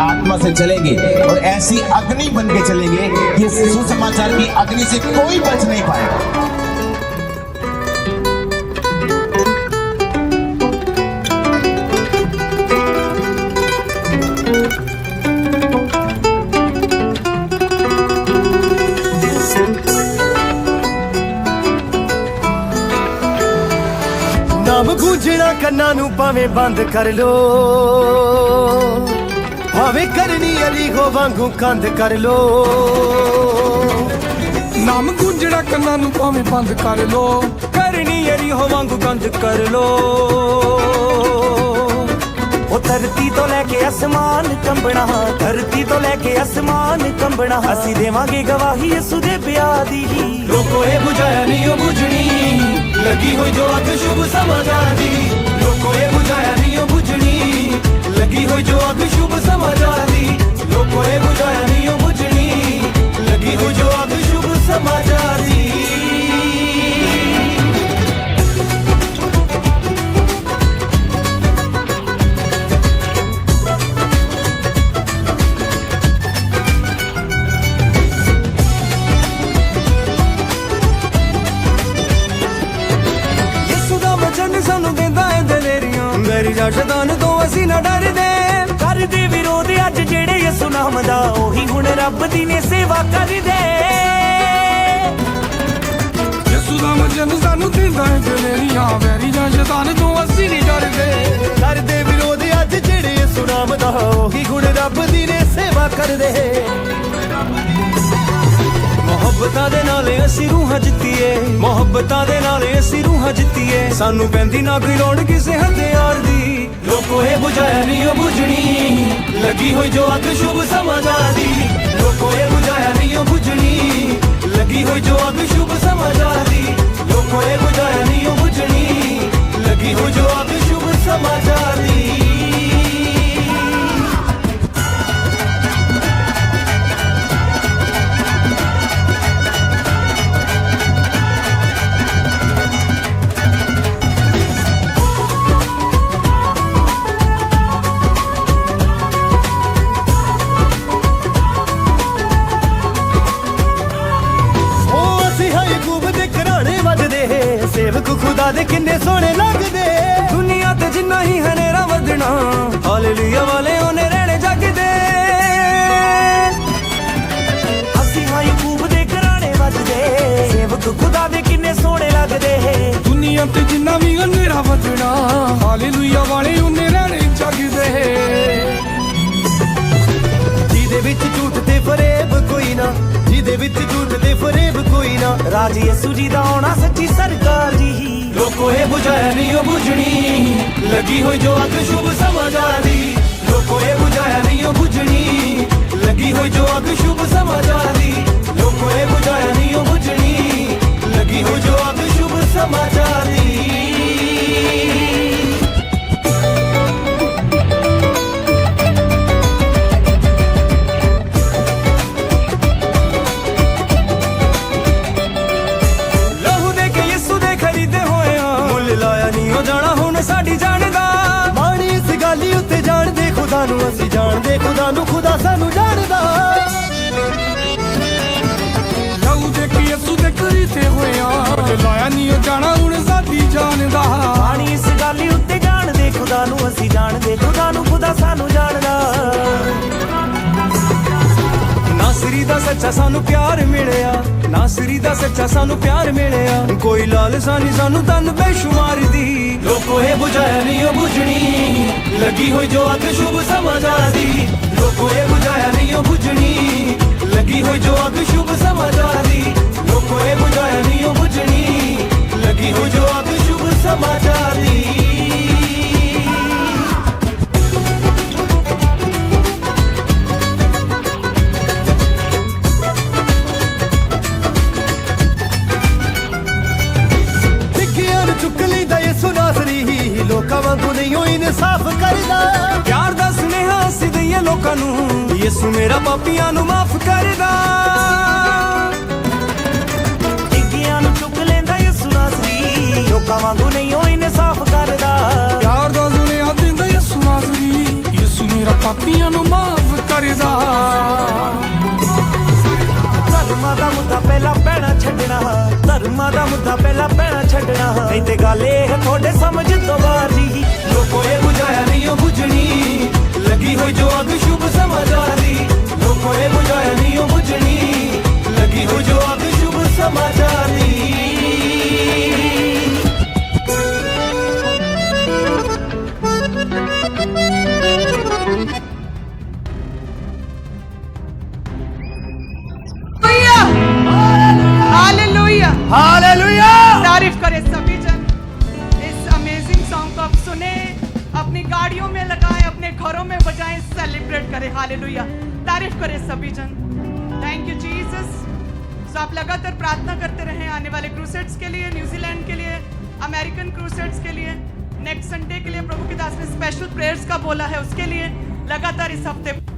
आत्मा से चलेंगे और ऐसी अग्नि बन के चलेंगे कि सुसमाचार की अग्नि से कोई बच नहीं पाएगा ਨਾਮ ਗੂੰਜਣਾ ਕੰਨਾਂ ਨੂੰ ਭਾਵੇਂ ਬੰਦ ਕਰ ਲੋ ਭਾਵੇਂ ਕਰਨੀ ਅਲੀ ਹੋ ਵਾਂਗੂ ਕੰਧ ਕਰ ਲੋ। ਨਾਮ ਗੁੰਜੜਾ ਕੰਨਾਂ ਨੂੰ ਭਾਵੇਂ ਬੰਦ ਕਰ ਲੋ। ਕਰਨੀ ਅਲੀ ਹੋ ਵਾਂਗੂ ਕੰਧ ਕਰ ਲੋ। ਉਹ ਧਰਤੀ ਤੋਂ ਲੈ ਕੇ ਅਸਮਾਨ ਕੰਬਣਾ ਧਰਤੀ ਤੋਂ ਲੈ ਕੇ ਅਸਮਾਨ ਕੰਬਣਾ। ਅਸੀਂ ਦੇਵਾਂਗੇ ਗਵਾਹੀ ਯਿਸੂ ਦੇ ਪਿਆਰ ਦੀ। ਲੋਕੋ ਇਹ ਬੁਝਾਇਆ ਨਹੀਂ ਉਹ ਬੁਝਣੀ ਲੱਗੀ ਹੋਈ ਜੋ ਅੱਗ ਸ਼ੁਭ ਸਮਾਚਾਰ ਦੀ ਲੋਕੋ ਇਹ ਨਾ ਡਰਦੇ। ਕਰਦੇ ਵਿਰੋਧ ਅੱਜ ਜਿਹੜੇ ਯਿਸੂ ਨਾਮ ਦਾ ਉਹੀ ਹੁਣ ਰੱਬ ਦੀ ਨੇ ਸੇਵਾ ਕਰਦੇ ਯਿਸੂ ਦਾ ਮਜਨ ਸਾਨੂੰ ਦਿੰਦਾ ਹੈ ਜਲੇਰੀਆਂ ਵੈਰੀ ਜਾਂ ਸ਼ੈਤਾਨ ਤੋਂ ਅਸੀਂ ਨਹੀਂ ਡਰਦੇ। ਕਰਦੇ ਵਿਰੋਧ ਅੱਜ ਜਿਹੜੇ ਯਿਸੂ ਨਾਮ ਦਾ ਉਹੀ ਹੁਣ ਰੱਬ ਦੀ ਨੇ ਸੇਵਾ ਕਰਦੇ। ਮੁਹੱਬਤਾਂ ਦੇ ਨਾਲ ਅਸੀਂ ਰੂਹਾਂ ਜਿੱਤੀਏ। ਮੁਹੱਬਤਾਂ ਦੇ ਨਾਲ ਅਸੀਂ ਰੂਹਾਂ ਜਿੱਤੀਏ। ਸਾਨੂੰ ਪੈਂਦੀ ਨਾ ਕੋਈ ਲੋੜ ਕਿਸੇ ਹਥਿਆਰ ਦੀ। ਲੋਕੋ ਇਹ ਬੁਝਾਇਆ ਨਹੀਂ ਉਹ ਬੁਝਣੀ ਲੱਗੀ ਹੋਈ ਜੋ ਅੱਗ ਸ਼ੁਭ ਸਮਾਚਾਰ ਦੀ। ਲੋਕੋ ਇਹ ਬੁਝਾਇਆ ਨਹੀਂ ਉਹ ਬੁਝਣੀ ਲੱਗੀ ਹੋਈ ਜੋ ਅੱਗ ਸ਼ੁਭ ਸਮਾਚਾਰ ਦੀ। ਲੋਕੋ ਇਹ ਬੁਝਾਇਆ ਨਹੀਂ ਉਹ ਬੁਝਣੀ ਲੱਗੀ ਹੋਈ ਜੋ ਅੱਗ ਲੱਗਦੇ। ਦੁਨੀਆ ਤੇ ਜਿੰਨਾ ਹੀ ਹਨੇਰਾ ਵਧਣਾ ਹਾਲੇਲੂਇਆ ਵਾਲੇ ਉਹਨੇ ਰਹਿਣੇ ਜੱਗ ਦੇ ਅਸੀਂ ਹਾਈ ਖੂਬ ਦੇ ਘਰਾਣੇ ਵੱਜਦੇ। ਸੇਵਕ ਖੁਦਾ ਦੇ ਕਿੰਨੇ ਸੋਹਣੇ ਲੱਗਦੇ। ਦੁਨੀਆ ਤੇ ਜਿੰਨਾ ਵੀ ਹਨੇਰਾ ਵਧਣਾ ਹਾਲੇਲੂਇਆ ਵਾਲੇ ਉਹਨੇ ਰਹਿਣੇ ਜਗਦੇ। ਜਿਹਦੇ ਵਿੱਚ ਝੂਠ ਤੇ ਫਰੇਬ ਕੋਈ ਨਾ ਜਿਹਦੇ ਵਿੱਚ ਝੂਠ ਤੇ ਫਰੇਬ ਕੋਈ ਨਾ ਰਾਜ ਯਸੂ ਜੀ ਦਾ ਆਉਣਾ ਸੱਚੀ ਸਰਕਾਰ। ਲੋਕੋ ਇਹ ਬੁਝਾਇਆ ਨਹੀਂ ਉਹ ਬੁਝਣੀ। ਲੱਗੀ ਹੋਈ ਜੋ ਅੱਗ ਸ਼ੁਭ ਸਮਾਚਾਰ ਦੀ ਲੋਕੋ ਜਾਣਦੇ ਖੁਦਾ ਸਾਨੂੰ ਜਾਣਦਾ। ਲਹੂ ਦੇ ਕੇ ਯਿਸੂ ਦੇ ਹੋਇਆ। ਤੇ ਲਾਇਆ ਨਹੀਂ ਉਹ ਜਾਣਾ ਹੁਣ ਸਾਡੀ ਜਾਨ ਦਾ। ਮਾਣੀ ਇਸ ਗਾਲੀ ਉੱਤੇ ਜਾਣਦੇ ਖੁਦਾ ਨੂੰ ਅਸੀਂ ਜਾਣਦੇ ਖੁਦਾ ਨੂੰ ਖੁਦਾ ਸਾਨੂੰ ਜਾਣਦਾ। ਨਾਸਰੀ ਦਾ ਸੱਚਾ ਸਾਨੂੰ ਪਿਆਰ ਮਿਲਿਆ ਨਾਸਰੀ ਦਾ ਸੱਚਾ ਸਾਨੂੰ ਪਿਆਰ ਮਿਲਿਆ। ਕੋਈ ਲਾਲਸਾ ਨਹੀਂ ਸਾਨੂੰ ਤਨ ਬੇਸ਼ੁਮਾਰ ਦੀ। ਲੋਕੋ ਇਹ ਬੁਝਾਇਆ ਨਹੀਂ ਉਹ ਬੁਝਣੀ। ਲੱਗੀ ਹੋਈ ਜੋ ਅੱਗ ਸ਼ੁਭ ਸਮਾਚਾਰ ਦੀ। ਲੋਕੋ ਇਹ ਬੁਝਾਇਆ ਨਹੀਂ ਉਹ ਬੁਝਣੀ। ਲੱਗੀ ਹੋਈ ਜੋ ਅੱਗ ਸ਼ੁਭ ਸਮਾਚਾਰ ਦੀ। ਲੋਕੋ ਇਹ ਬੁਝਾਇਆ ਨਹੀਂ ਉਹ ਬੁਝਣੀ। ਲੱਗੀ ਹੋਈ ਜੋ ਅੱਗ ਸ਼ੁਭ ਸਮਾਚਾਰ ਦੀ। ਇਨਸਾਫ ਕਰਦਾ। ਪਿਆਰ ਦਾ ਸੁਨੇਹਾ ਅਸੀਂ ਦਈਏ ਲੋਕਾਂ ਨੂੰ ਯਿਸੂ ਮੇਰਾ ਪਾਪੀਆਂ ਨੂੰ ਮਾਫ ਕਰਦਾ। ਟਿੱਕੀਆਂ ਨੂੰ ਚੁੱਕ ਲੈਂਦਾ ਯਿਸੂ ਨਾਸਰੀ ਲੋਕਾਂ ਵਾਂਗੂ ਨਹੀਂ ਉਹ ਇਨਸਾਫ ਕਰਦਾ। ਪਿਆਰ ਦਾ ਸੁਨੇਹਾ ਦਿੰਦਾ ਯਿਸੂ ਨਾਜ਼ਰੀ ਯਿਸੂ ਮੇਰਾ ਪਾਪੀਆਂ ਨੂੰ ਮਾਫ ਕਰਦਾ। ਧਰਮਾਂ ਦਾ ਮੁੱਦਾ ਪਹਿਲਾਂ ਪੈਣਾ ਛੱਡਣਾ ਧਰਮਾਂ ਦਾ ਮੁੱਦਾ ਪਹਿਲਾਂ ਛੱਡਣਾ। ਨਹੀਂ ਤੇ ਗੱਲ ਇਹ ਤੁਹਾਡੇ ਸਮਝ ਤੋਂ ਬਾਹਰ ਦੀ। ਲੋਕੋ ਇਹ ਬੁਝਾਇਆ ਨਹੀਂ, ਉਹ ਬੁਝਣੀ। ਲੱਗੀ ਹੋਈ ਜੋ ਅੱਗ ਸ਼ੁਭ ਸਮਾਚਾਰ ਦੀ। ਲੋਕੋ ਇਹ ਬੁਝਾਇਆ ਨਹੀਂ, ਉਹ ਬੁਝਣੀ। ਲੱਗੀ ਹੋਈ ਜੋ ਅੱਗ ਸ਼ੁਭ ਸਮਾਚਾਰ सभी जन इस अमेजिंग सॉन्ग को आप सुने, अपनी गाड़ियों में लगाएँ, अपने घरों में बजाएँ सेलिब्रेट करें हालेलुया तारीफ़ करें सभी जन। थैंक यू जीसस सो आप लगातार प्रार्थना करते रहें आने वाले क्रूसेट्स के लिए न्यूजीलैंड के लिए अमेरिकन क्रूसेट्स के लिए नेक्स्ट संडे के लिए प्रभु के दास ने स्पेशल प्रेयर्स का बोला है उसके लिए, लगातार इस हफ़्ते